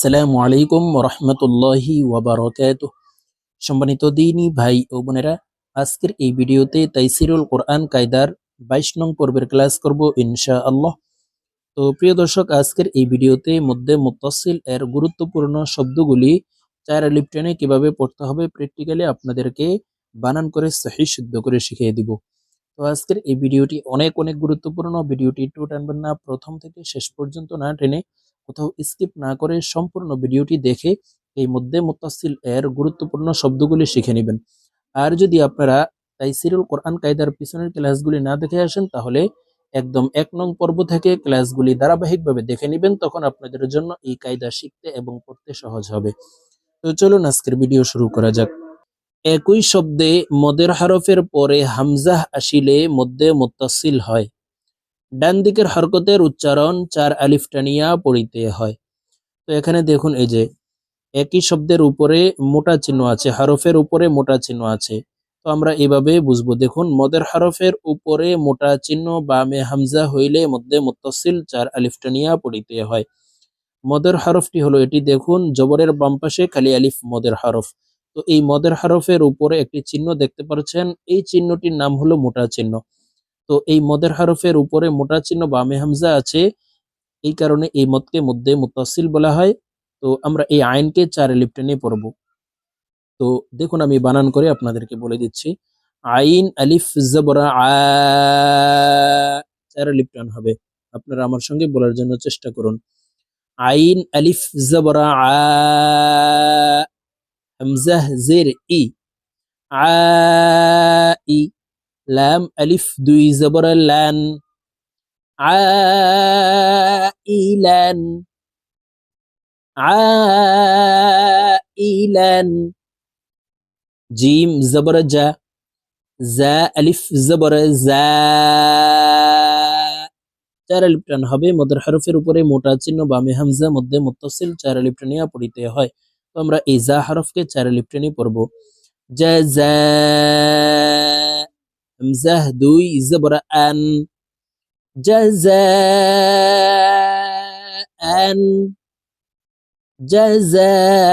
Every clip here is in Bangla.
আসসালামু আলাইকুম রহমতুল্লাহি ওয়াবারকাত। সম্মানিত দিনী ভাই ও বোনেরা, আজকের এই ভিডিওতে তাইসিরুল কোরআন কায়দার বাইশ নং পর্বের ক্লাস করব ইনশা আল্লাহ তো প্রিয় দর্শক, আজকের এই ভিডিওতে মধ্যে মুতাসিল এর গুরুত্বপূর্ণ শব্দগুলি চার লিপটেনে কীভাবে পড়তে হবে প্র্যাকটিক্যালি আপনাদেরকে বানান করে সহি শুদ্ধ করে শিখিয়ে দিব। তো আজকের এই ভিডিওটি অনেক অনেক গুরুত্বপূর্ণ। ভিডিওটি একটু টানবেন না, প্রথম থেকে শেষ পর্যন্ত না টেনে কোথাও স্কিপ না করে সম্পূর্ণ ভিডিওটি দেখে এই মধ্যে মুতাসিল এর গুরুত্বপূর্ণ শব্দগুলি শিখে নেবেন। আর যদি আপনারা তাইসিরুল কোরআন কায়দার পিছনের ক্লাসগুলি না দেখে আসেন, তাহলে একদম এক নং পর্ব থেকে ক্লাসগুলি ধারাবাহিকভাবে দেখে নেবেন, তখন আপনাদের জন্য এই কায়দা শিখতে এবং পড়তে সহজ হবে। তো চলুন আজকের ভিডিও শুরু করা যাক। একই শব্দে মদের হরফের পরে হামজাহ আসিলে মধ্যে মুতাসিল হয়। ডান দিকের হরকতের উচ্চারণ চার আলিফ টানিয়া পড়িতে হয়। তো এখানে দেখুন এই যে, একই শব্দের উপরে মোটা চিহ্ন আছে, হরফের উপরে মোটা চিহ্ন আছে। তো আমরা এভাবে বুঝব, দেখুন, মদের হরফের উপরে মোটা চিহ্ন, বামে হামজা হইলে মধ্যে মুত্তাসিল চার আলিফ টানিয়া পড়িতে হয়। মদের হরফটি হলো এটি, দেখুন, জবরের বাম পাশে খালি আলিফ মদের হরফ। তো এই মদের হরফের উপরে একটি চিহ্ন দেখতে পাচ্ছেন, এই চিহ্নটির নাম হলো মোটা চিহ্ন। তো এই মদের হরফের উপরে মোটা চিহ্ন বামে হামজা আছে, এই কারণে এই মদকে মধ্যে মুতাসিল বলা হয়। তো আমরা এই আইনকে চার লিপটেনে পড়ব। তো দেখুন, আমি বানান করে আপনাদেরকে বলে দিচ্ছি। আইন, আলিফ, জবরা চার লিপটান হবে। আপনারা আমার সঙ্গে বলার জন্য চেষ্টা করুন। আইন, আলিফ, জবরা, আ হামজাহ জের, ই। আ, ই। লাম আলিফ, দুই জবর লান। আইলান আইলান। জিম জবর জা জা আলিফ জবর জা। চার আলিফ টান হবে, মদের হরফের উপরে মোটা চিহ্ন বামে হামজা মধ্যে মুত্তাসিল চার আলিফ পড়িতে হয়। তো আমরা এই জা হরফকে চার আলিফ পড়ব। জা জা। امزه دوي زبر آن. جزاء جزاء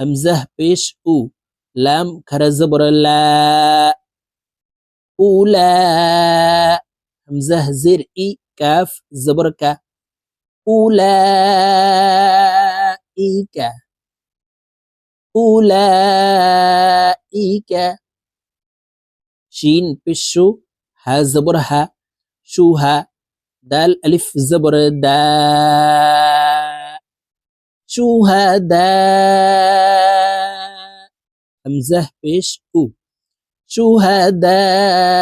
همزه بيش أو. لام كر زبر لا. اولى همزه زر اي كاف زبر کا. اولئک أولئك. شين بشو ها زبر شو ها دال ألف زبر دا. شو شهداء همزة بيش أو. شهداء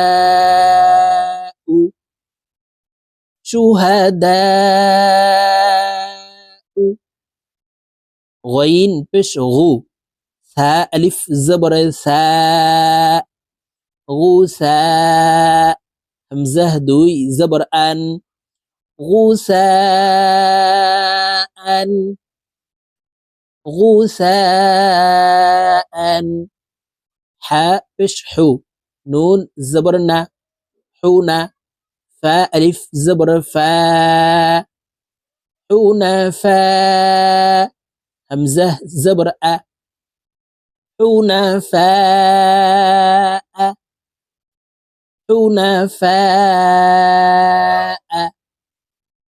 شهداء غين بيش غو ثاء ألف زبر سا غوسا همزة دوي زبر أن. غوساء غوساء حاء بش حو. نون زبرنا حونا فاء ألف زبر فا. حونا فا. همزة زبر أ. حنفاء. حنفاء.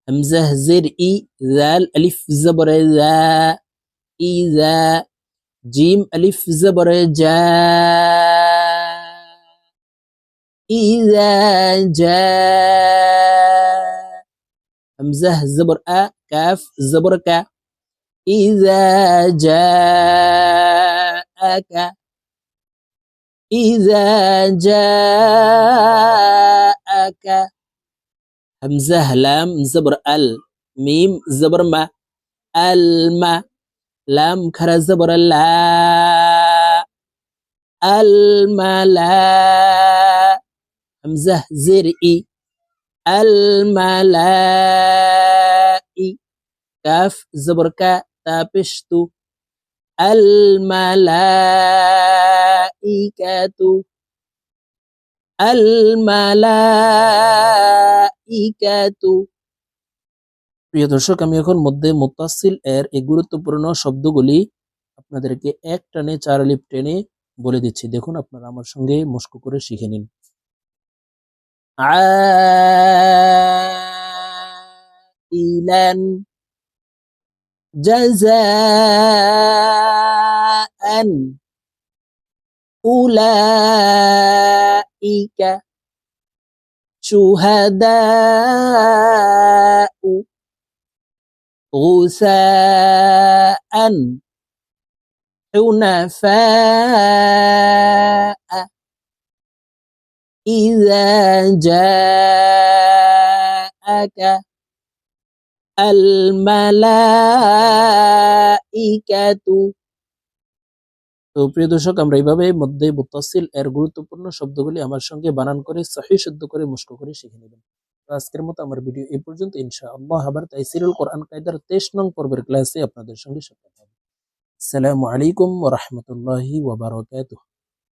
همزة زر إي ذال ألف زبر ذا. إذا جيم. ألف زبر جاء إذا جاء همزة زبر أ. كاف. زبر كا إذا جاءك إذا جاءك همزة لام زبر ال ميم زبر ما الما لام كرا زبر لا الملا همزة زرئي الملائي كاف زبر كا تابشتو الملائكة الملائكة প্রিয় দর্শক আমি এখন মধ্যে মুতাসিল এর এই গুরুত্বপূর্ণ শব্দগুলি আপনাদেরকে এক টানে চার লিপ টেনে বলে দিচ্ছি দেখুন আপনারা আমার সঙ্গে মস্ক করে শিখে নিন عائلا جزاء أولئك شهداء غثاء حنفاء إذا جاءك الملائكة তো প্রিয় দর্শক আমরা এইভাবে মধ্যে মুতাসিল এর গুরুত্বপূর্ণ শব্দগুলি আমার সঙ্গে বানান করে সহি শুদ্ধ করে মুস্ক করে শিখে নেবেন তো আজকের মতো আমার ভিডিও এই পর্যন্ত ইনশাআল্লাহ আবার তাইসিরুল কোরআন কায়দার তেইশ নং পর্বের ক্লাসে আপনাদের সঙ্গে সাক্ষাৎ হবে আসসালামু আলাইকুম ওয়া রাহমাতুল্লাহি ওয়া বারাকাতুহু